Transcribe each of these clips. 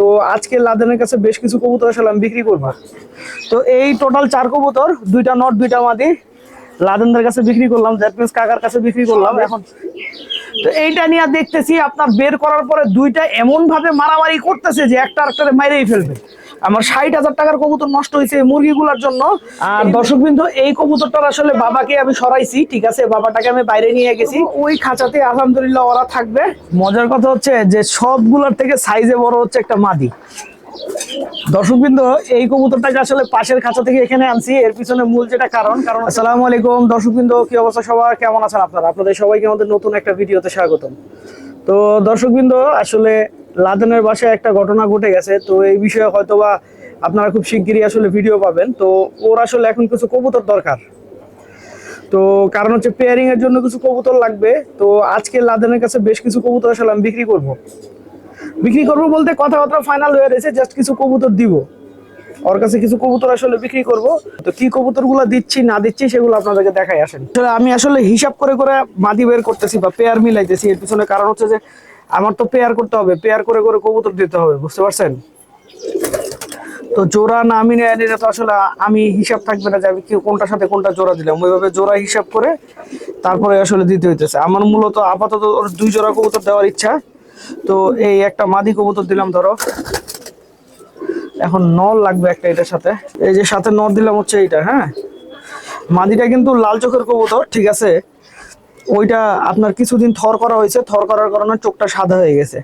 তো আজকে লাদেনের কাছে বেশ কিছু কবুতর আসলে আমি বিক্রি করব। তো এই টোটাল চার কবুতর দুইটা নট দুইটা মাদি লাদেনদের কাছে বিক্রি করলাম দ্যাট মিনস কাকার কাছে বিক্রি করলাম এখন। তো এইটা নিয়ে দেখতেছি আপনার বের করার পরে দুইটা এমন ভাবে মারামারি করতেছে যে একটা আরেকটারে মাইরেই ফেলবে। আমার ষাট হাজার টাকার কবুতর নষ্ট হয়েছে মুরগিগুলোর জন্য। আর দর্শক বিন্দু এই কবুতরটার আসলে বাবাকে আমি সরাইছি ঠিক আছে? বাবাটাকে আমি বাইরে নিয়ে গেছি। ওই খাঁচাতে আলহামদুলিল্লাহ ওরা থাকবে। মজার কথা হচ্ছে যে সবগুলোর থেকে সাইজে বড় হচ্ছে একটা মাদি। দর্শকবৃন্দ এই কবুতরটাকে আসলে পাশের খাঁচা থেকে এখানে আনছি। এর পিছনে মূল যেটা কারণ কারণ আসসালামু আলাইকুম। দর্শকবৃন্দ কি অবস্থা সবার? কেমন আছেন আপনারা? আপনাদের সবাইকে আমাদের নতুন একটা ভিডিওতে স্বাগতম। তো দর্শকবৃন্দ আসলে লাদেনের বাসায় একটা ঘটনা ঘটে গেছে, তো এই বিষয়ে হয়তোবা আপনারা খুব শিগগিরই আসলে ভিডিও পাবেন। তো ওর আসলে এখন কিছু কবুতর দরকার। তো কারণ হচ্ছে পেয়ারিং এর জন্য কিছু কবুতর লাগবে, তো আজকে লাদেনের কাছে বেশ কিছু কবুতর আসলে আমি বিক্রি করব। বিক্রি করব বলতে কথাবার্তা ফাইনাল হয়ে রয়েছে জাস্ট কিছু কবুতর দিব। ওর কাছে কিছু কবুতর আসলে বিক্রি করব। তো কি কবুতরগুলো দিচ্ছি, না দিচ্ছি, সেগুলো আপনাদেরকে দেখাই আসেন। আমি আসলে হিসাব করে করে মাদি বের করতেছি বা পেয়ার মিলাইতেছি, এর পিছনে কারণ হচ্ছে যে আমার তো পেয়ার করতে হবে পেয়ার করে করে কবুতর দিতে হবে, বুঝতে পারছেন? তো জোড়া না আমি তো আসলে আমি হিসাব থাকবে না যে আমি কোনটার সাথে কোনটা জোড়া দিলাম। ওইভাবে জোড়া হিসাব করে তারপরে আসলে দিতে হইতেছে। আমার মূলত আপাতত দুই জোড়া কবুতর দেওয়ার ইচ্ছা। তো এই একটা মাদি কবুতর দিলাম, ধরো। এখন নল লাগবে একটা এটার সাথে। এই যে সাথে নল দিলাম হচ্ছে এইটা হ্যাঁ? মাদিটা কিন্তু লাল চোখের কবুতর, ঠিক আছে? ওইটা আপনার কিছুদিন থর করা হয়েছে, থর করার কারণে চোখটা সাদা হয়ে গেছে।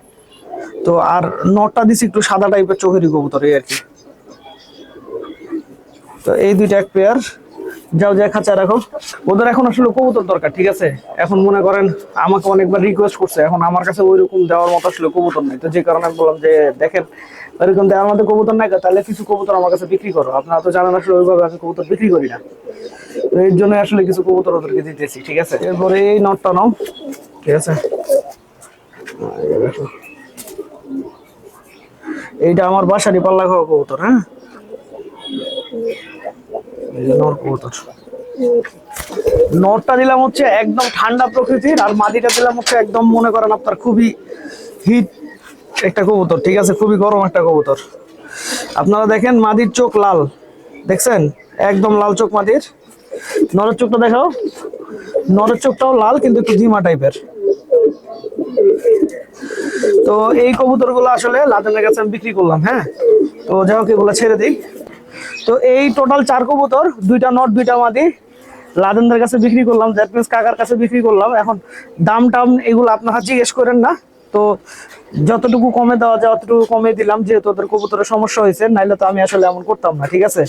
তো আর নটটা দিছি একটু সাদা টাইপের চোখেরই কবুতর এই আর কি। তো এই দুইটা এক পেয়ার যাও যা খাঁচা রাখো। ওদের এখন আসলে কবুতর দরকার, ঠিক আছে? এখন মনে করেন আমাকে অনেকবার রিকোয়েস্ট করছে, এখন আমার কাছে ওই রকম দেওয়ার মতো আসলে কবুতর নেই। তো যে কারণে আমি বললাম যে, দেখেন, ওইরকম দেওয়ার মতো কবুতর নাই তাহলে কিছু কবুতর আমার কাছে বিক্রি করো। আপনারা তো জানেন আসলে ওইভাবে আমি কবুতর বিক্রি করি না। এর জন্য আসলে কিছু কবুতর ওদেরকে দিতেছি, ঠিক আছে? এরপরে এই নটটা নাও। ঠিক আছে। এইটা আমার বাসারই পাল্লা খাওয়া কবুতর হ্যাঁ? কবুতর। নরটা দিলাম হচ্ছে একদম ঠান্ডা প্রকৃতির, আর মাদিটা দিলাম হচ্ছে একদম মনে করেন আপনার খুবই হিট একটা কবুতর, ঠিক আছে? খুবই গরম একটা কবুতর। আপনারা দেখেন মাদির চোখ লাল, দেখছেন? একদম লাল চোখ মাদির। নরের চোখটা দেখাও। নরের চোখটাও লাল, কিন্তু একটু ধিমা টাইপের। তো এই কবুতরগুলো আসলে লাদেনের কাছে আমি বিক্রি করলাম হ্যাঁ? তো যাই হোক, এগুলো ছেড়ে দিই। তো এই টোটাল চার কবুতর, দুইটা নট, দুইটা মাদি, লাদেনদের কাছে বিক্রি করলাম। দ্যাট মিনস কাকার কাছে বিক্রি করলাম। এখন দাম টাম এগুলো আপনারা জিজ্ঞেস করেন না। তো যতটুকু কমে দেওয়া যায়, অতটুকু কমে দিলাম। যেহেতু ওদের কবুতরের সমস্যা হয়েছে, নাইলে তো আমি আসলে এমন করতাম না, ঠিক আছে?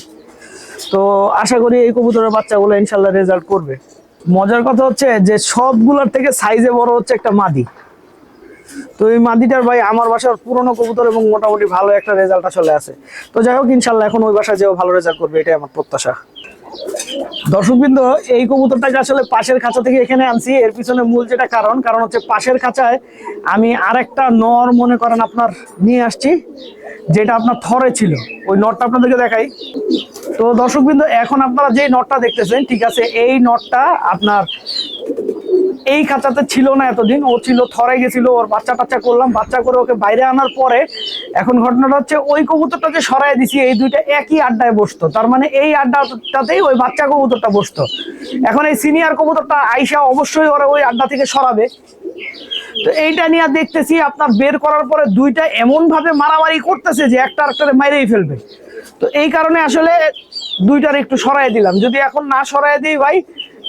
তো আশা করি এই কবুতরের বাচ্চাগুলো ইনশাল্লাহ রেজাল্ট করবে। মজার কথা হচ্ছে যে সবগুলোর থেকে সাইজে বড় হচ্ছে একটা মাদি। তো এই মাদিটার ভাই আমার বাসার পুরনো কবুতর এবং মোটামুটি ভালো একটা রেজাল্ট আসলে আছে। তো যাই হোক, ইনশাল্লাহ এখন ওই বাসায় যেও ভালো রেজাল্ট করবে, এটাই আমার প্রত্যাশা। দর্শকবৃন্দ, এই কবুতরটাকে আসলে পাশের খাঁচা থেকে এখানে আনছি। এর পিছনে মূল যেটা কারণ কারণ হচ্ছে পাশের খাঁচায় আমি আরেকটা নর মনে করেন আপনার নিয়ে আসছি, যেটা আপনার থরে ছিল। ওই নটটা আপনাদেরকে দেখাই। তো দর্শকবৃন্দ, এখন আপনারা যে নটটা দেখতেছেন, ঠিক আছে, এই নটটা আপনার এই খাঁচাতে ছিল না এতদিন। ও ছিল, থরে গেছিল, ওর বাচ্চা টাচ্চা করলাম। বাচ্চা করে ওকে বাইরে আনার পরে এখন ঘটনাটা হচ্ছে ওই কবুতরটাকে সরাই দিছি, এই দুইটা একই আড্ডায় বসতো। তার মানে এই আড্ডাটাতেই ওই বাচ্চা কবুতরটা বসতো। এখন এই সিনিয়র কবুতরটা আইসা অবশ্যই ওরা ওই আড্ডা থেকে সরাবে। তো এইটা নিয়ে দেখতেছি, আপনার বের করার পরে দুইটা এমন ভাবে মারামারি করতেছে যে একটা আরেকটারে মাইরেই ফেলবে। তো এই কারণে আসলে দুইটার একটু সরাই দিলাম। যদি এখন না সরাই দিই ভাই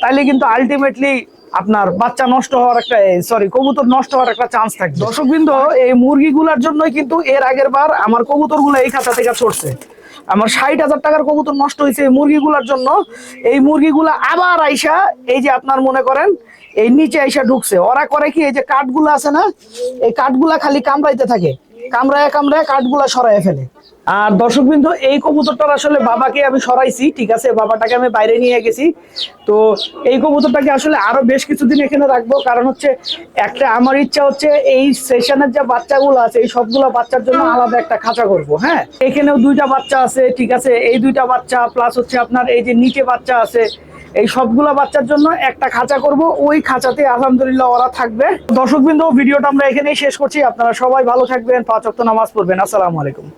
তাহলে কিন্তু আলটিমেটলি আপনার বাচ্চা নষ্ট হওয়ার একটা সরি কবুতর নষ্ট হওয়ার একটা চান্স থাকবে। দর্শকবৃন্দ, এই মুরগিগুলার জন্যই কিন্তু এর আগের বার আমার কবুতরগুলো এই খাঁচা থেকে ছড়ছে। আমার ষাট হাজার টাকার কবুতর নষ্ট হয়েছে এই মুরগিগুলার জন্য। এই মুরগিগুলা আবার আইসা, এই যে আপনার মনে করেন, এই নিচে আইসা ঢুকছে। ওরা করে কি, এই যে কাঠগুলো আছে না, এই কাঠগুলা খালি কামড়াইতে থাকে। কামড়ায় কামড়ায় কাঠগুলা সরায় ফেলে। আর দর্শকবৃন্দ এই কবুতরটার আসলে বাবাকে আমি সরাইছি ঠিক আছে? বাবাটাকে আমি বাইরে নিয়ে গেছি। তো এই কবুতরটাকে আসলে আরও বেশ কিছুদিন এখানে রাখব। কারণ হচ্ছে একটা আমার ইচ্ছা হচ্ছে এই সেশনের যে বাচ্চাগুলো আছে এই সবগুলো বাচ্চার জন্য আলাদা একটা খাঁচা করব হ্যাঁ? এখানেও দুইটা বাচ্চা আছে ঠিক আছে? এই দুইটা বাচ্চা প্লাস হচ্ছে আপনার এই যে নিচে বাচ্চা আছে এই সবগুলা বাচ্চার জন্য একটা খাঁচা করব। ওই খাঁচাতে আলহামদুলিল্লাহ ওরা থাকবে। দর্শকবৃন্দ ভিডিওটা আমরা এখানেই শেষ করছি। আপনারা সবাই ভালো থাকবেন। পাঁচ ওয়াক্ত নামাজ পড়বেন। আসসালামু আলাইকুম।